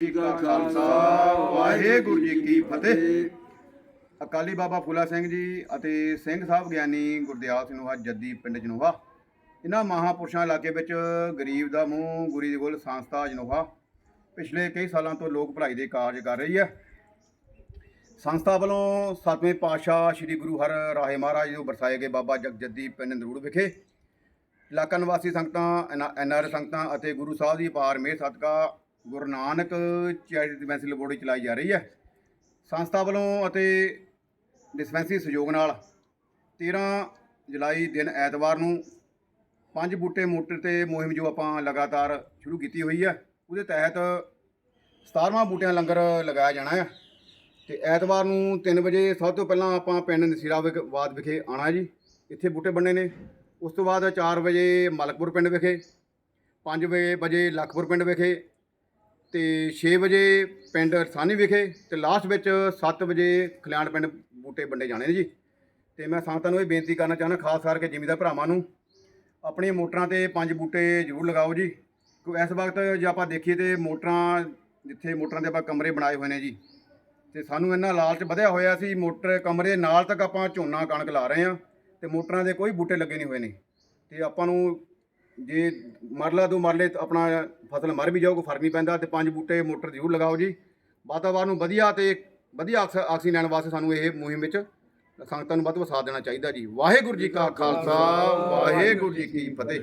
ਜੀ ਕਾ ਖਾਲਸਾ ਵਾਹਿਗੁਰੂ ਜੀ ਕੀ ਫਤਿਹ। ਅਕਾਲੀ ਬਾਬਾ ਫੂਲਾ ਸਿੰਘ ਜੀ ਅਤੇ ਸਿੰਘ ਸਾਹਿਬ ਗਿਆਨੀ ਗੁਰਦਿਆਲ ਸਿੰਘ ਨੂਹਾ ਜੱਦੀ ਪਿੰਡ ਜਨੋਹਾ। ਇਹਨਾਂ ਮਹਾਪੁਰਸ਼ਾਂ ਇਲਾਕੇ ਵਿੱਚ ਗਰੀਬ ਦਾ ਮੂੰਹ ਗੁਰੀ ਦੀ ਗੁਲ ਸੰਸਥਾ ਜਨੋਹਾ ਪਿਛਲੇ ਕਈ ਸਾਲਾਂ ਤੋਂ ਲੋਕ ਭਲਾਈ ਦੇ ਕਾਰਜ ਕਰ ਰਹੀ ਹੈ। ਸੰਸਥਾ ਵੱਲੋਂ ਸਤਵੇਂ ਪਾਤਸ਼ਾਹ ਸ੍ਰੀ ਗੁਰੂ ਹਰ ਰਾਏ ਮਹਾਰਾਜ ਨੂੰ ਵਰਸਾਏ ਗਏ ਬਾਬਾ ਜਗਜੱਦੀ ਪਿੰਡ ਨਰੂੜ ਵਿਖੇ। ਇਲਾਕਾ ਨਿਵਾਸੀ ਸੰਗਤਾਂ ਐਨਆਰ ਸੰਗਤਾਂ ਅਤੇ ਗੁਰੂ ਸਾਹਿਬ ਦੀ ਪਾਰ ਮੇਰ ਸਦਕਾ ਗੁਰੂ ਨਾਨਕ ਚੈਰਿਟੀ ਡਿਸਪੈਂਸਰੀ ਲਬੋੜੀ ਚਲਾਈ ਜਾ ਰਹੀ ਹੈ। ਸੰਸਥਾ ਵੱਲੋਂ ਅਤੇ ਡਿਸਪੈਂਸਰੀ ਸਹਿਯੋਗ ਨਾਲ 13 ਜੁਲਾਈ ਦਿਨ ਐਤਵਾਰ ਨੂੰ ਪੰਜ ਬੂਟੇ ਮੋਟਰ ਤੇ ਮੁਹਿੰਮ ਜੋ ਆਪਾਂ ਲਗਾਤਾਰ ਸ਼ੁਰੂ ਕੀਤੀ ਹੋਈ ਹੈ, ਉਹਦੇ ਤਹਿਤ 17ਵਾਂ ਬੂਟਿਆਂ ਲੰਗਰ ਲਗਾਇਆ ਜਾਣਾ ਹੈ ਤੇ ਐਤਵਾਰ ਨੂੰ 3 ਵਜੇ ਸਭ ਤੋਂ ਪਹਿਲਾਂ ਆਪਾਂ ਪਿੰਡ ਨਸੀਰਾ ਨਸੀਰਾਬਾਦ ਵਿਖੇ ਆਣਾ ਜੀ। ਇੱਥੇ ਬੂਟੇ ਬੰਨੇ ਨੇ। ਉਸ ਤੋਂ ਬਾਅਦ 4 ਵਜੇ ਮਲਕਪੁਰ ਪਿੰਡ ਵਿਖੇ 5 ਵਜੇ ਵਜੇ ਲਖਪੁਰ ਪਿੰਡ ਵਿਖੇ ਤੇ 6 ਵਜੇ ਪਿੰਡ ਸਾਨੀ ਵਿਖੇ ਤੇ ਲਾਸਟ ਵਿੱਚ 7 ਵਜੇ ਖਲਿਆਣ ਪਿੰਡ ਬੂਟੇ ਵੰਡੇ ਜਾਣੇ ਨੇ ਜੀ। ਤੇ ਮੈਂ ਸੰਗਤਾਂ ਨੂੰ ਇਹ ਬੇਨਤੀ ਕਰਨਾ ਚਾਹੁੰਦਾ, ਖਾਸ ਕਰਕੇ ਜ਼ਿਮੀਂਦਾਰ ਭਰਾਵਾਂ ਨੂੰ, ਆਪਣੀਆਂ ਮੋਟਰਾਂ ਤੇ ਪੰਜ ਬੂਟੇ ਜ਼ਰੂਰ ਲਗਾਓ ਜੀ। ਕਿਉਂ ਇਸ ਵਕਤ ਜੇ ਆਪਾਂ ਦੇਖੀਏ ਤੇ ਮੋਟਰਾਂ ਜਿੱਥੇ ਮੋਟਰਾਂ ਦੇ ਆਪਾਂ ਕਮਰੇ ਬਣਾਏ ਹੋਏ ਨੇ ਜੀ, ਤੇ ਸਾਨੂੰ ਇਹਨਾਂ ਲਾਲਚ ਵਧਿਆ ਹੋਇਆ ਸੀ, ਮੋਟਰ ਕਮਰੇ ਨਾਲ ਤੱਕ ਆਪਾਂ ਝੋਨਾ ਕਣਕ ਲਾ ਰਹੇ ਹਾਂ, ਤੇ ਮੋਟਰਾਂ ਦੇ ਕੋਈ ਬੂਟੇ ਲੱਗੇ ਨਹੀਂ ਹੋਏ ਨੇ। ਤੇ ਆਪਾਂ ਨੂੰ ਜੇ, ਮਰਲਾ ਤੋਂ ਮਰਲੇ ਆਪਣਾ ਫਸਲ ਮਰ ਵੀ ਜਾਊ, ਕੋਈ ਫ਼ਰਕ ਨਹੀਂ ਪੈਂਦਾ ਤੇ ਪੰਜ ਬੂਟੇ ਮੋਟਰ ਜ਼ਰੂਰ ਲਗਾਓ ਜੀ। ਵਾਤਾਵਰਨ ਨੂੰ ਵਧੀਆ ਤੇ ਵਧੀਆ ਆਕਸ- ਆਕਸੀਜਨ ਲੈਣ ਵਾਸਤੇ ਸਾਨੂੰ ਇਹ ਮੁਹਿੰਮ ਵਿੱਚ ਸੰਗਤਾਂ ਨੂੰ ਵੱਧ ਤੋਂ ਸਾਥ ਦੇਣਾ ਚਾਹੀਦਾ ਜੀ। ਵਾਹਿਗੁਰੂ ਜੀ ਕਾ ਖਾਲਸਾ, ਵਾਹਿਗੁਰੂ ਜੀ ਕੀ ਫਤਿਹ।